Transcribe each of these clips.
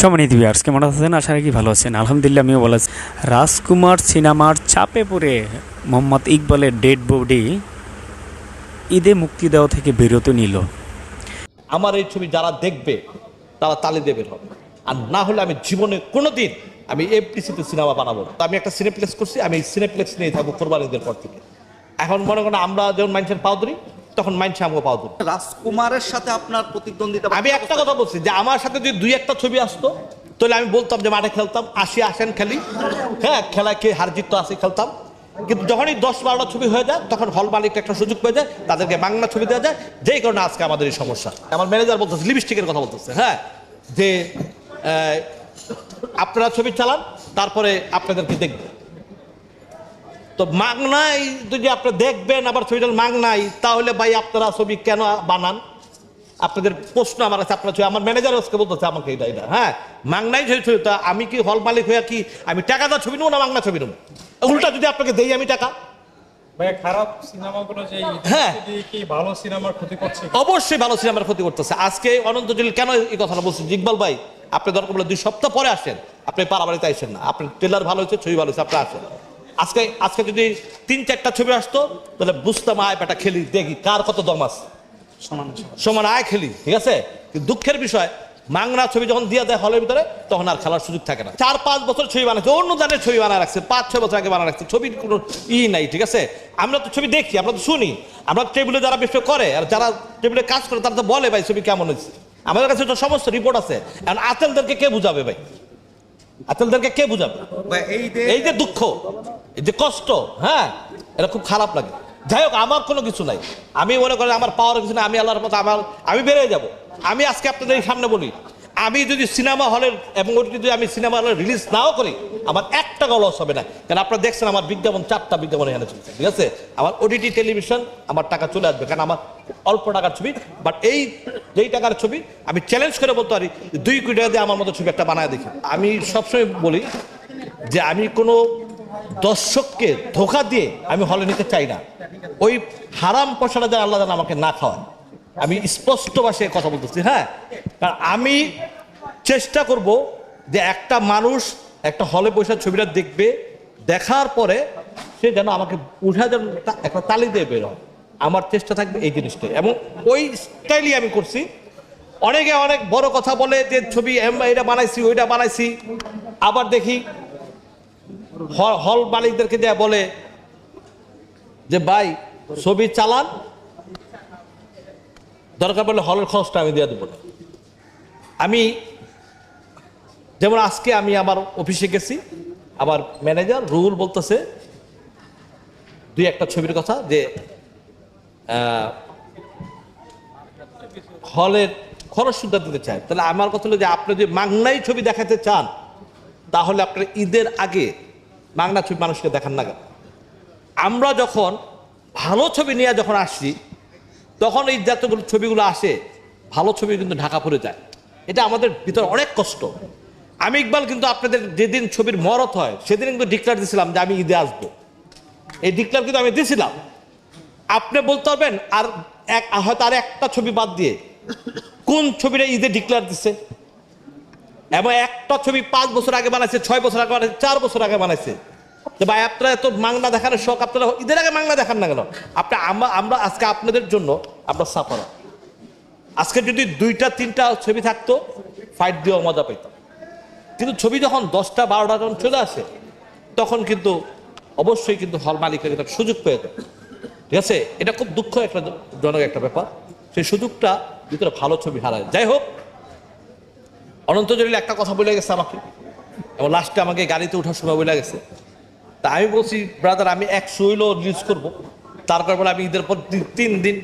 সম্মানিত বিয়ার্স কেমন আছেন আশা রাখি ভালো আছেন। আলহামদুলিল্লাহ, আমিও ভালো আছি। রাজকুমার সিনেমার চাপে পড়ে মোহাম্মদ ইকবালের ডেড বডি ঈদে মুক্তি দেওয়া থেকে বিরত নিল। আমার এই ছবি যারা দেখবে, তারা তালে দেবে হবে। আর না হলে আমি জীবনে কোনো দিন আমি এফডিসিতে সিনেমা বানাবো। তো আমি একটা সিনেপ্লেক্স করছি, আমি সিনেপ্লেক্স নিয়ে থাকব কোরবানিদের পর থেকে। এখন মনে করেন আমরা যেমন মানুষের পাও তখন মানুষ আমাকে পাও ধরি রাজকুমারের সাথে আপনার প্রতিদ্বন্দ্বিতা আমি একটা কথা বলছি যে আমার সাথে যদি দুই একটা ছবি আসতো তাহলে আমি বলতাম যে মাঠে খেলতাম আসি আসেন খেলি। হ্যাঁ খেলায় কে হার জিত তো আসি খেলতাম। কিন্তু যখনই দশ বারোটা ছবি হয়ে যায় তখন হল মালিকটা একটা সুযোগ পেয়ে যায় তাদেরকে বাংলা ছবি দেওয়া যায়। যেই কারণে আজকে আমাদের এই সমস্যা। আমার ম্যানেজার বলতেছে লিপস্টিকের কথা বলতেছে হ্যাঁ যে আপনারা ছবি চালান তারপরে আপনাদেরকে দেখবে। তো মাগনাই যদি আপনি দেখবেন আবার ছবিটা মাগনাই তাহলে ভাই আপনারা ছবি কেন বানান? আপনাদের প্রশ্ন আমার কাছে আপনার ছবি আমার ম্যানেজার আজকে বলতেছে আমাকে এটা এটা হ্যাঁ? মাংনাই ছবি ছবি তা আমি কি হল মালিক হয়ে কি আমি টাকা দেওয়া ছবি নেব না মাংনা ছবি নেব? উল্টা যদি আপনাকে দেই আমি টাকা। খারাপ সিনেমাগুলো যে হ্যাঁ। কি ভালো সিনেমার ক্ষতি করছে? অবশ্যই ভালো সিনেমার ক্ষতি করতেছে। আজকে অনন্ত জলিল কেন এই কথাটা ভাই আপনি দরকার বলে দুই সপ্তাহ পরে আসেন। আপনি পারাবাড়িতে আসেন না। আপনার ট্রেলার ভালো হয়েছে ছবি ভালো হয়েছে আপনি আসেন। আজকে আজকে যদি তিন চারটা ছবি আসতো তাহলে বুঝতাম আয় বেটা খেলি দেখি কার কত দম আছে। সমান আয় খেলি ঠিক আছে? দুঃখের বিষয় মাংনা ছবি যখন দিয়ে দেয় হলের ভিতরে তখন আর খেলার সুযোগ থাকে না। চার পাঁচ বছর ছবি বানাচ্ছে অন্য জানের ছবি বানা রাখছে পাঁচ ছয় বছর আগে বানা রাখছে ছবির কোনো ই নাই ঠিক আছে? আমরা তো ছবি দেখি আমরা তো শুনি। আমরা টেবিলে যারা বিষয় করে আর যারা টেবিলে কাজ করে তারা তো বলে ভাই ছবি কেমন হয়েছে? আমাদের কাছে তো সমস্ত রিপোর্ট আছে। এখন আতেলদেরকে কে বুঝাবে ভাই? আতেলদেরকে কে বুঝাবে? এই যে এই যে দুঃখ এই যে কষ্ট হ্যাঁ এটা খুব খারাপ লাগে। যাই হোক আমার কোনো কিছু নাই। আমি মনে করি আমার পাওয়ার কিছু নাই আমি আল্লাহর মতো আমার আমি বেড়ে যাব। আমি আজকে আপনাদের সামনে বলি আমি যদি সিনেমা হলের এবং ওটি যদি আমি সিনেমা হলের রিলিজ নাও করি, আমার এক টাকা লস হবে না। কারণ আপনারা দেখছেন আমার বিজ্ঞাপন, চারটা বিজ্ঞাপন এখানে চলছে, ঠিক আছে? আমার ওটিটি টেলিভিশন আমার টাকা চলে আসবে, কারণ আমার অল্প টাকার ছবি বাট এই, যেই টাকার ছবি আমি চ্যালেঞ্জ করে বলতে পারি, দুই কোটি টাকা দিয়ে আমার মতো ছবি একটা বানায় দেখি। আমি সবসময় বলি যে আমি কোনো দর্শককে ধোকা দিয়ে আমি হলে নিতে চাই না। ওই হারাম পয়সাটা যেন আল্লাহ আমাকে না খাওয়ায় আমি স্পষ্ট ভাষায় কথা বলতেছি হ্যাঁ? কারণ আমি চেষ্টা করব যে একটা মানুষ একটা হলে বসে ছবিটা দেখবে, দেখার পরে সে যেন আমাকে উঠা যেন একটা তালি দিয়ে বের হয়। আমার চেষ্টা থাকবে এই জিনিসটাই। এবং ওই স্টাইলই আমি করছি। অনেকে অনেক বড় কথা বলে যে ছবি এটা বানাইছি, ওইটা বানাইছি। আবার দেখি হল মালিকদেরকে যা বলে যে, ভাই, ছবি চালান দরকার পড়লে হলের খরচটা আমি দিয়ে দেবো না। আমি যেমন আজকে আমি আমার অফিসে গেছি, আমার ম্যানেজার রুহুল বলতেছে দুই একটা ছবির কথা যে হলের খরচ সুদ্ধা দিতে চায়। তাহলে আমার কথা হলো যে আপনি যদি মাংনাই ছবি দেখাতে চান, তাহলে আপনার ঈদের আগে মাংনা ছবি মানুষকে দেখান না কেন? আমরা যখন ভালো ছবি নিয়ে যখন আসছি তখন এই যতগুলো ছবিগুলো আসে, ভালো ছবি কিন্তু ঢাকা পড়ে যায়। এটা আমাদের ভিতরে অনেক কষ্ট। আমি ইকবাল কিন্তু আপনাদের যেদিন ছবির মরত হয়, সেদিন কিন্তু ডিক্লার দিয়েছিলাম যে আমি ঈদে আসব। এই ডিক্লার কিন্তু আমি দিয়েছিলাম আপনি বলতে পারবেন, আর এক, হয়তো আর একটা ছবি বাদ দিয়ে কোন ছবিটা ঈদে ডিক্লার দিছে? এবং একটা ছবি পাঁচ বছর আগে বানাইছে, ছয় বছর আগে বানাইছে, চার বছর আগে বানাইছে। যে ভাই, আপনারা এত মাংনা দেখানোর শখ, আপনারা ঈদের আগে মাংনা দেখান না কেন? আপনি, আমরা আমরা আজকে আপনাদের জন্য, আমরা সাফার। আজকে যদি দুইটা, তিনটা ছবি থাকতো ফাইট দিয়েও মজা পেতাম কিন্তু ছবি যখন দশটা, বারোটা যখন চলে আসে, তখন কিন্তু অবশ্যই কিন্তু হল মালিকের একটা সুযোগ পেয়ে যায়। ঠিক আছে? এটা খুব দুঃখ একটা জনক একটা ব্যাপার। সেই সুযোগটা ভিতরে ভালো ছবি হারায়। যাই হোক, অনন্ত জলিল একটা কথা বলে গেছে আমাকে। এবং লাস্টে আমাকে গাড়িতে ওঠার সময় বলে গেছে। তা আমি বলছি ব্রাদার আমি একশো হইল রিলিজ করব। তারপর বলে, আমি ঈদের পর তিন- দিন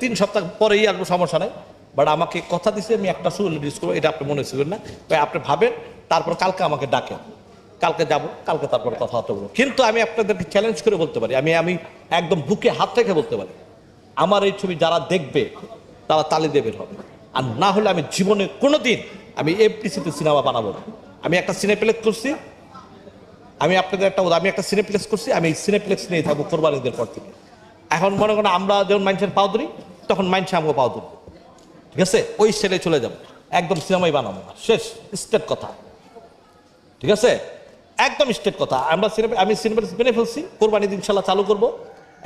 তিন সপ্তাহ পরেই আসব, সমস্যা নাই। বাট আমাকে কথা দিছে, আমি একটা শো রিলিজ করব। এটা আপনি মনে ছিলেন না। তাই আপনি ভাবেন, তারপর কালকে আমাকে ডাকেন কালকে যাব, কালকে তারপর কথা হতে বলব। কিন্তু আমি আপনাদেরকে চ্যালেঞ্জ করে বলতে পারি। আমি আমি একদম বুকে হাত রেখে বলতে পারি। আমার এই ছবি যারা দেখবে, তারা তালি দেবের হবে। আর না হলে আমি জীবনে কোনো দিন আমি এফডিসিতে সিনেমা বানাবো আমি একটা সিনেপ্লেক্স করছি আমি আপনাদের একটা আমি একটা সিনেপ্লেক্স করছি, আমি সিনেপ্লেক্স নিয়ে থাকব কোরবানিদের পর থেকে। এখন মনে করেন আমরা যখন মানুষের পাও ধরি তখন মানুষ আমাকে পাও ধরবে ঠিক আছে? ওই সেলে চলে যাব। একদম সিনেমাই বানাবো না। শেষ, স্টেট কথা। ঠিক আছে? একদম স্টেট কথা। আমরা সিনেমা আমি সিনেমা মেনে ফেলছি কোরবানি ইনশাল্লাহ চালু করব।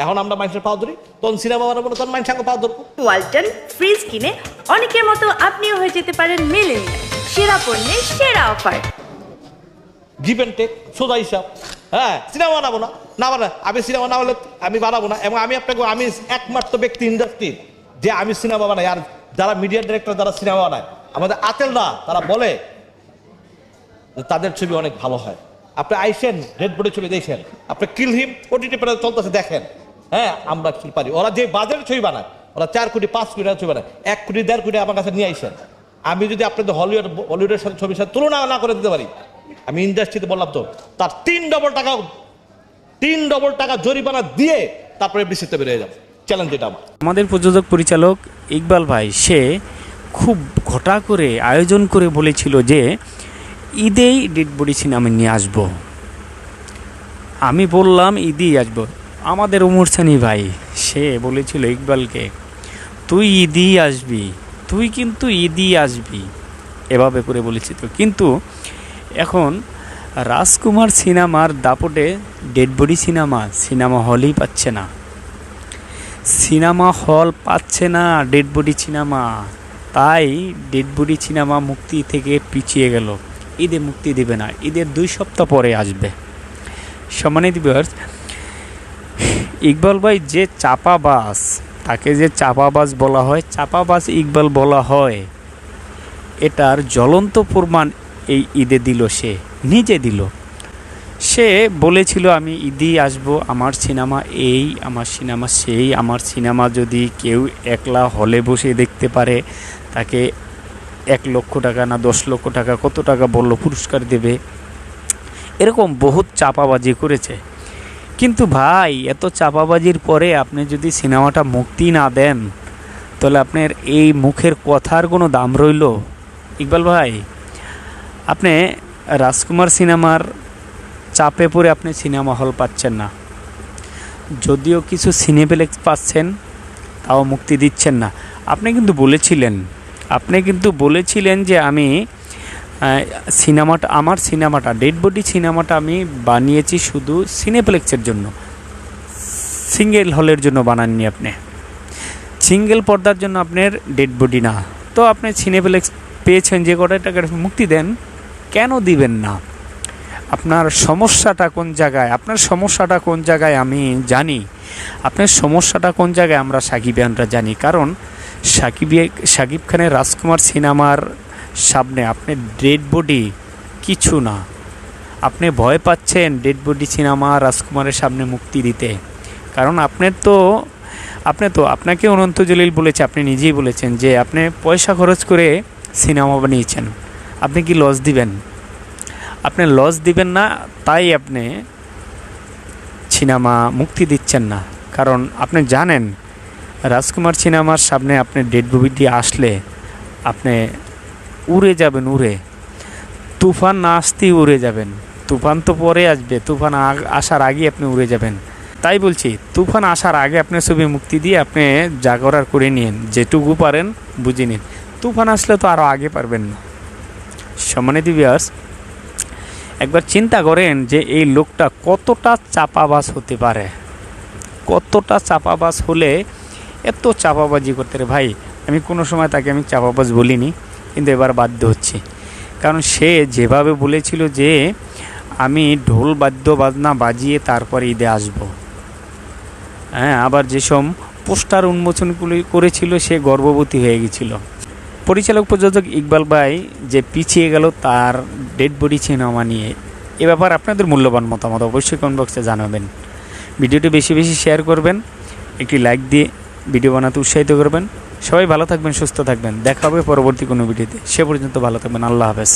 এখন আমরা মানুষের পাও ধরি তখন সিনেমা বানাবো না, তখন মানুষ সঙ্গে পাও ধরবো ওয়ালটন ফ্রিজ কিনে অনেকের মতো আপনিও হয়ে যেতে পারেন মেলেনিয়া সেরা পণ্যের সেরা অফার। গিভ অ্যান্ড টেক সোজা হিসাব হ্যাঁ সিনেমা বানাবো না। না বানা আমি সিনেমা না হলে আমি বানাবো না। এবং আমি আপনাকে, আমি একমাত্র ব্যক্তি ইন্ডাস্ট্রির যে আমি সিনেমা বানাই। আর যারা মিডিয়া ডিরেক্টর যারা সিনেমা বানায়। আমাদের আতেলরা, তারা বলে তাদের ছবি অনেক ভালো হয়। আপনি আইসেন রেড বোর্ডে ছবি দেখেন। আপনি কিল হিম ওটিটি প্যানেল চলতেছে, দেখেন। হ্যাঁ আমরা কি পারি। ওরা যে বাজারের ছবি বানায়, ওরা চার কোটি, পাঁচ কোটি ছবি বানায়। এক কোটি, দেড় কোটি আমার কাছে নিয়ে আইসেন। আমি যদি আপনাদের হলিউড হলিউডের সাথে ছবির সাথে তুলনা না করে দিতে পারি আমি ইন্ডাস্ট্রিতে বললাম তো, তার তিন ডবল টাকা, তিন ডবল টাকা জরিমানা দিয়ে তারপরে বৃষ্টিতে বেরিয়ে যাব। চ্যালেঞ্জ এটা আমার। আমাদের প্রযোজক পরিচালক ইকবাল ভাই, সে খুব ঘটা করে আয়োজন করে বলেছিল যে, ঈদেই ডেড বডি সিনেমা নিয়ে আসব। আমি বললাম, ঈদেই আসব। আমাদের উমর সানি ভাই, সে বলেছিল ইকবালকে, তুই ঈদই আসবি, তুই কিন্তু ঈদই আসবি। এভাবে করে বলেছিল কিন্তু এখন রাজকুমার সিনেমার দাপটে ডেড বডি সিনেমা সিনেমা হলই পাচ্ছে না। সিনেমা হল পাচ্ছে না ডেড বডি সিনেমা। তাই ডেড বডি সিনেমা মুক্তি থেকে পিছিয়ে গেল। ঈদে মুক্তি দেবে না, ঈদের দুই সপ্তাহ পরে আসবে। সম্মানিত ভিউয়ার্স ইকবাল ভাই যে চাপাবাস তাকে যে চাপাবাস বলা হয় চাপাবাস ইকবাল বলা হয়, এটার জ্বলন্ত প্রমাণ এই ঈদে দিল সে, নিজে দিল। সে বলেছিল, আমি ঈদই আসব, আমার সিনেমা এই, আমার সিনেমা সেই, আমার সিনেমা যদি কেউ একলা হলে বসে দেখতে পারে, তাকে এক লক্ষ টাকা না দশ লক্ষ টাকা কত টাকা বলল পুরস্কার দেবে? এরকম বহুত চাপাবাজি করেছে। কিন্তু ভাই, এত চাপাবাজির পরে আপনি যদি সিনেমাটা মুক্তি না দেন, তাহলে আপনার এই মুখের কথার কোনো দাম রইল? ইকবাল ভাই আপনি রাজকুমার সিনেমার চাপে পড়ে আপনি সিনেমা হল পাচ্ছেন না। যদিও কিছু সিনেপ্লেক্স পাচ্ছেন, তাও মুক্তি দিচ্ছেন না। আপনি কিন্তু বলেছিলেন, আপনি কিন্তু বলেছিলেন যে আমি সিনেমাটা, আমার সিনেমাটা ডেড বডি সিনেমাটা আমি বানিয়েছি শুধু সিনেপ্লেক্সের জন্য। সিঙ্গেল হলের জন্য বানাননি আপনি। সিঙ্গেল পর্দার জন্য আপনার ডেড বডি না। তো আপনি সিনেপ্লেক্স পেয়েছেন যে কটা টাকার মুক্তি দেন। কেন দিবেন না? আপনার সমস্যাটা কোন জায়গায়? আপনার সমস্যাটা কোন জায়গায় আমি জানি। আপনার সমস্যাটা কোন জায়গায় আমরা সাকিব সাকিবিয়ানরা জানি। কারণ সাকিব সাকিব খানের রাজকুমার সিনেমার সামনে আপনি ডেড বডি কিছু না। আপনি ভয় পাচ্ছেন ডেড বডি সিনেমা রাজকুমারের সামনে মুক্তি দিতে। কারণ আপনার তো, আপনি তো, আপনাকে অনন্ত জলিল বলেছে, আপনি নিজেই বলেছেন যে আপনি পয়সা খরচ করে সিনেমা বানিয়েছেন। আপনি কি লস দিবেন? আপনি লস দিবেন না, তাই আপনি সিনেমা মুক্তি দিচ্ছেন না। কারণ আপনি জানেন, রাজকুমার সিনেমার সামনে আপনি ডেড বডিটি আসলে আপনি উড়ে যাবেন উড়ে। তুফান না আসতেই উড়ে যাবেন। তুফান তো পরে আসবে, তুফান আসার আগে আপনি উড়ে যাবেন। তাই বলছি, তুফান আসার আগে আপনার ছবি মুক্তি দিয়ে আপনি যা করার করে নিন, যেটুকু পারেন বুঝে নিন। তুফান আসলে তো আরও আগে পারবেন না। সম্মানিত বিয়ার্স একবার চিন্তা করেন যে এই লোকটা কতটা চাপাবাজ হতে পারে। কতটা চাপাবাজ হলে এত চাপাবাজি করতে রে ভাই, আমি কোনো সময় তাকে আমি চাপাবাজ বলিনি, কিন্তু এবার বাধ্য হচ্ছি। কারণ সে যেভাবে বলেছিল যে, আমি ঢোল বাদ্য বাজনা বাজিয়ে তারপরে ঈদে আসব। হ্যাঁ আবার যেসব পোস্টার উন্মোচনগুলি করেছিল সে গর্ভবতী হয়ে গেছিল। পরিচালক প্রযোজক ইকবাল ভাই যে পিছিয়ে গেল তার ডেড বডি সিনেমা নিয়ে, এ ব্যাপার আপনাদের মূল্যবান মতামত অবশ্যই কমেন্ট বক্সে জানাবেন। ভিডিওটি বেশি বেশি শেয়ার করবেন, একটি লাইক দিয়ে ভিডিও বানাতে উৎসাহিত করবেন। সবাই ভালো থাকবেন, সুস্থ থাকবেন। দেখা হবে পরবর্তী কোনো ভিডিওতে। সে পর্যন্ত ভালো থাকবেন। আল্লাহ হাফেজ।